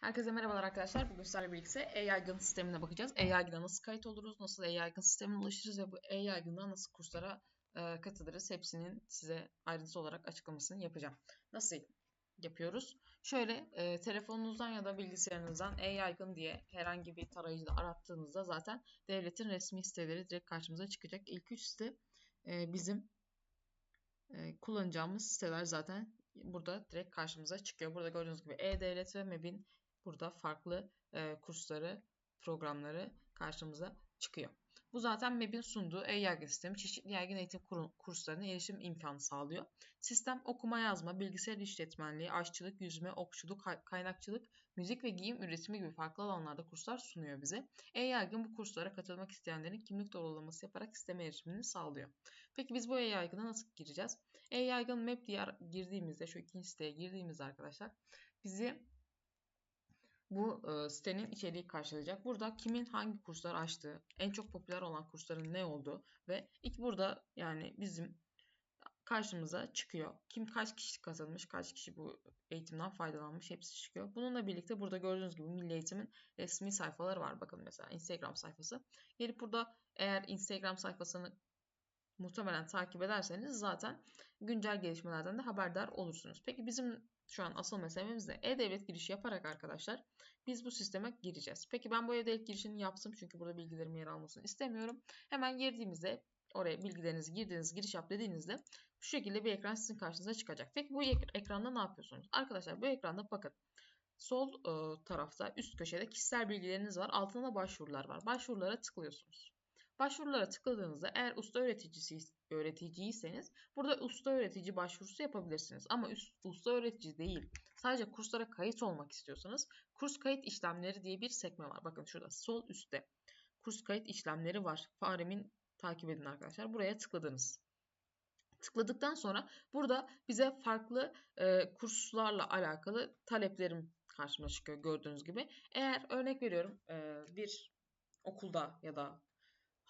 Herkese merhabalar arkadaşlar. Bugün sizlerle birlikte e-yaygın sistemine bakacağız. E-yaygına nasıl kayıt oluruz, nasıl e-yaygın sistemine ulaşırız ve bu e-yaygında nasıl kurslara e, katılırız hepsinin size ayrıntılı olarak açıklamasını yapacağım. Nasıl yapıyoruz? Şöyle e, telefonunuzdan ya da bilgisayarınızdan e-yaygın diye herhangi bir tarayıcıda arattığınızda zaten devletin resmi siteleri direkt karşımıza çıkacak. İlk üç site e, bizim e, kullanacağımız siteler zaten burada direkt karşımıza çıkıyor. Burada gördüğünüz gibi E-Devlet ve MEB'in burada farklı e, kursları, programları karşımıza çıkıyor. Bu zaten MEB'in sunduğu e-yaygın sistemi çeşitli yaygın eğitim kurslarına erişim imkanı sağlıyor. Sistem okuma yazma, bilgisayar işletmenliği, aşçılık, yüzme, okçuluk, kaynakçılık, müzik ve giyim üretimi gibi farklı alanlarda kurslar sunuyor bize. E-yaygın bu kurslara katılmak isteyenlerin kimlik doğrulaması yaparak sisteme erişimini sağlıyor. Peki biz bu e-yaygına nasıl gireceğiz? E-yaygın map diye girdiğimizde, şu ikinci siteye girdiğimizde arkadaşlar bizi bu e, sitenin içeriği karşılayacak. Burada kimin hangi kurslar açtığı, en çok popüler olan kursların ne olduğu ve ilk burada yani bizim karşımıza çıkıyor. Kim kaç kişi katılmış, kaç kişi bu eğitimden faydalanmış hepsi çıkıyor. Bununla birlikte burada gördüğünüz gibi Milli Eğitim'in resmi sayfaları var. Bakın mesela Instagram sayfası. Gelip burada eğer Instagram sayfasını muhtemelen takip ederseniz zaten güncel gelişmelerden de haberdar olursunuz. Peki bizim şu an asıl meselemiz de e-devlet girişi yaparak arkadaşlar biz bu sisteme gireceğiz. Peki ben bu e-devlet girişini yaptım çünkü burada bilgilerim yer almasını istemiyorum. Hemen girdiğimizde oraya bilgilerinizi girdiğiniz giriş yap dediğinizde şu şekilde bir ekran sizin karşınıza çıkacak. Peki bu ekranda ne yapıyorsunuz? Arkadaşlar bu ekranda bakın sol e, tarafta üst köşede kişisel bilgileriniz var. Altında başvurular var. Başvurulara tıklıyorsunuz. Başvurulara tıkladığınızda eğer usta öğreticisi öğreticiyseniz burada usta öğretici başvurusu yapabilirsiniz. Ama üst, usta öğretici değil. Sadece kurslara kayıt olmak istiyorsanız kurs kayıt işlemleri diye bir sekme var. Bakın şurada sol üstte kurs kayıt işlemleri var. Faremin takip edin arkadaşlar. Buraya tıkladınız. Tıkladıktan sonra burada bize farklı e, kurslarla alakalı taleplerim karşıma çıkıyor gördüğünüz gibi. Eğer örnek veriyorum e, bir okulda ya da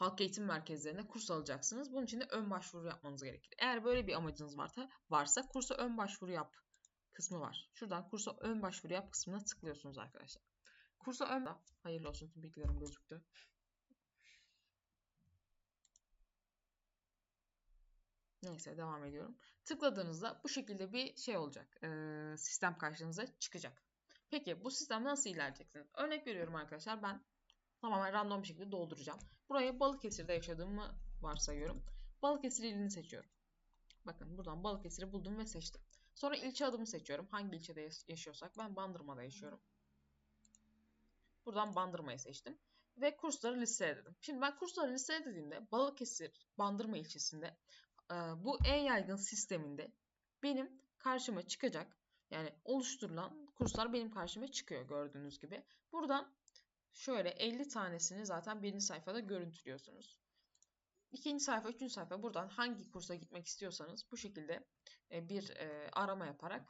halk eğitim merkezlerine kurs alacaksınız. Bunun için de ön başvuru yapmanız gerekir. Eğer böyle bir amacınız varsa, varsa kursa ön başvuru yap kısmı var. Şuradan kursa ön başvuru yap kısmına tıklıyorsunuz arkadaşlar. Kursa ön... Hayırlı olsun tüm bilgilerim gözüktü. Neyse devam ediyorum. Tıkladığınızda bu şekilde bir şey olacak. Ee, sistem karşınıza çıkacak. Peki bu sistem nasıl ilerleyeceksiniz? Örnek veriyorum arkadaşlar ben tamamen random bir şekilde dolduracağım. Buraya Balıkesir'de yaşadığımı varsayıyorum. Balıkesir ilini seçiyorum. Bakın buradan Balıkesir'i buldum ve seçtim. Sonra ilçe adımı seçiyorum. Hangi ilçede yaşıyorsak ben Bandırma'da yaşıyorum. Buradan Bandırma'yı seçtim. Ve kursları listeledim. Şimdi ben kursları listelediğimde Balıkesir Bandırma ilçesinde bu e-yaygın sisteminde benim karşıma çıkacak yani oluşturulan kurslar benim karşıma çıkıyor gördüğünüz gibi. Buradan şöyle 50 tanesini zaten birinci sayfada görüntülüyorsunuz. İkinci sayfa, üçüncü sayfa buradan hangi kursa gitmek istiyorsanız bu şekilde e, bir e, arama yaparak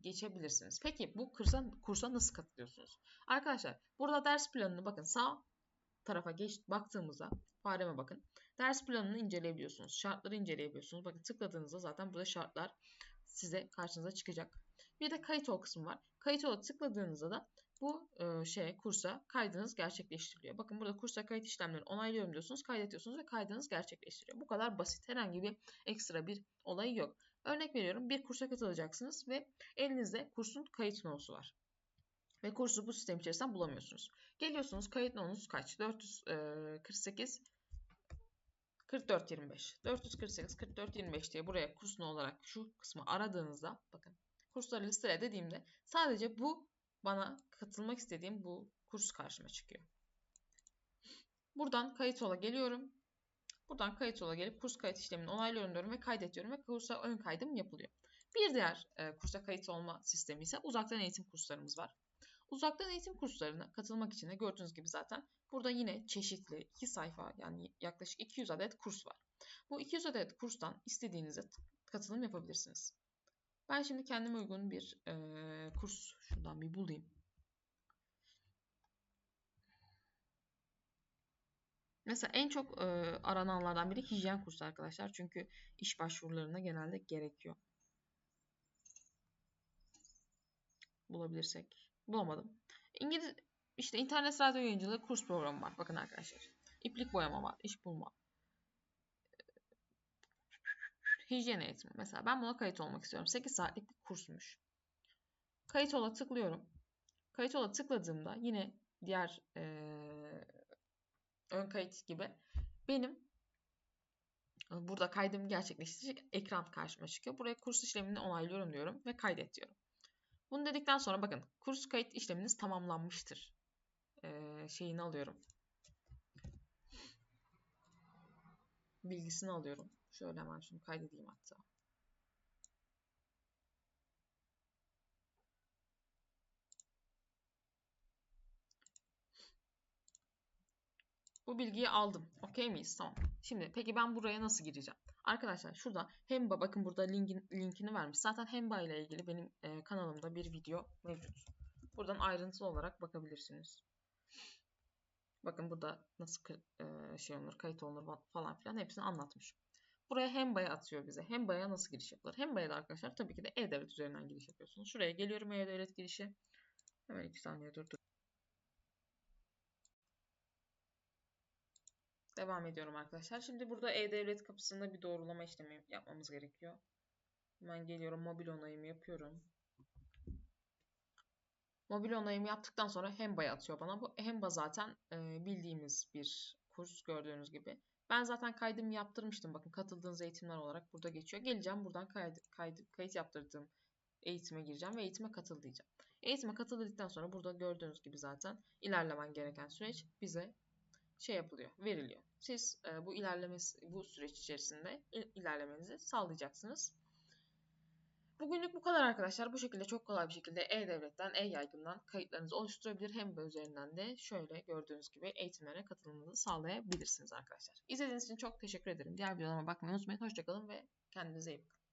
geçebilirsiniz. Peki bu kursa, kursa nasıl katılıyorsunuz? Arkadaşlar burada ders planını bakın sağ tarafa geç baktığımızda fareme bakın. Ders planını inceleyebiliyorsunuz. Şartları inceleyebiliyorsunuz. Bakın tıkladığınızda zaten burada şartlar size karşınıza çıkacak. Bir de kayıt ol kısmı var. Kayıt ol tıkladığınızda da bu e, şeye kursa kaydınız gerçekleştiriliyor. Bakın burada kursa kayıt işlemlerini onaylıyorum diyorsunuz, kaydediyorsunuz ve kaydınız gerçekleştiriyor. Bu kadar basit. Herhangi bir ekstra bir olayı yok. Örnek veriyorum bir kursa katılacaksınız ve elinizde kursun kayıt nosu var. Ve kursu bu sistem içerisinden bulamıyorsunuz. Geliyorsunuz kayıt nonunuz kaç? 448 4425. 448 4425 diye buraya kurs olarak şu kısmı aradığınızda bakın kursları listele dediğimde sadece bu bana katılmak istediğim bu kurs karşıma çıkıyor. Buradan kayıt ola geliyorum. Buradan kayıt ola gelip kurs kayıt işlemini onaylıyorum diyorum ve kaydediyorum ve kursa ön kaydım yapılıyor. Bir diğer e, kursa kayıt olma sistemi ise uzaktan eğitim kurslarımız var. Uzaktan eğitim kurslarına katılmak için de gördüğünüz gibi zaten burada yine çeşitli iki sayfa yani yaklaşık 200 adet kurs var. Bu 200 adet kurstan istediğinizde katılım yapabilirsiniz. Ben şimdi kendime uygun bir e, kurs şuradan bir bulayım. Mesela en çok e, arananlardan biri hijyen kursu arkadaşlar. Çünkü iş başvurularına genelde gerekiyor. Bulabilirsek Bulamadım. İngiliz işte internet radyo yayıncılığı kurs programı var. Bakın arkadaşlar. İplik boyama var. iş bulma. Hijyen eğitimi. Mesela ben buna kayıt olmak istiyorum. 8 saatlik bir kursmuş. Kayıt ola tıklıyorum. Kayıt ola tıkladığımda yine diğer ee, ön kayıt gibi benim burada kaydımı gerçekleştirecek ekran karşıma çıkıyor. Buraya kurs işlemini onaylıyorum diyorum ve kaydet diyorum. Bunu dedikten sonra bakın kurs kayıt işleminiz tamamlanmıştır. Ee, şeyini alıyorum. Bilgisini alıyorum. Şöyle hemen şunu kaydedeyim hatta. Bu bilgiyi aldım. Okey miyiz? Tamam. Şimdi peki ben buraya nasıl gireceğim? Arkadaşlar şurada Hemba bakın burada linkin, linkini vermiş. Zaten Hemba ile ilgili benim e, kanalımda bir video mevcut. Buradan ayrıntılı olarak bakabilirsiniz. Bakın burada nasıl e, şey olur, kayıt olunur falan filan hepsini anlatmış. Buraya Hemba'ya atıyor bize. Hemba'ya nasıl giriş yapılır? Hemba'ya da arkadaşlar tabii ki de E-Devlet üzerinden giriş yapıyorsunuz. Şuraya geliyorum E-Devlet girişi. Hemen iki saniye dur. dur. Devam ediyorum arkadaşlar. Şimdi burada E-Devlet kapısında bir doğrulama işlemi yapmamız gerekiyor. Hemen geliyorum mobil onayımı yapıyorum. Mobil onayımı yaptıktan sonra Hemba'ya atıyor bana. Bu Hemba zaten e, bildiğimiz bir kurs gördüğünüz gibi. Ben zaten kaydımı yaptırmıştım. Bakın katıldığınız eğitimler olarak burada geçiyor. Geleceğim buradan kaydı, kaydı, kayıt yaptırdığım eğitime gireceğim ve eğitime katıl diyeceğim. Eğitime katıldıktan sonra burada gördüğünüz gibi zaten ilerlemen gereken süreç bize şey yapılıyor, veriliyor. Siz e, bu ilerlemesi bu süreç içerisinde ilerlemenizi sağlayacaksınız. Bugünlük bu kadar arkadaşlar. Bu şekilde çok kolay bir şekilde E-Devlet'ten, E-Yaygın'dan kayıtlarınızı oluşturabilir. Hem de üzerinden de şöyle gördüğünüz gibi eğitimlere katılımınızı sağlayabilirsiniz arkadaşlar. İzlediğiniz için çok teşekkür ederim. Diğer videolarıma bakmayı unutmayın. Hoşçakalın ve kendinize iyi bakın.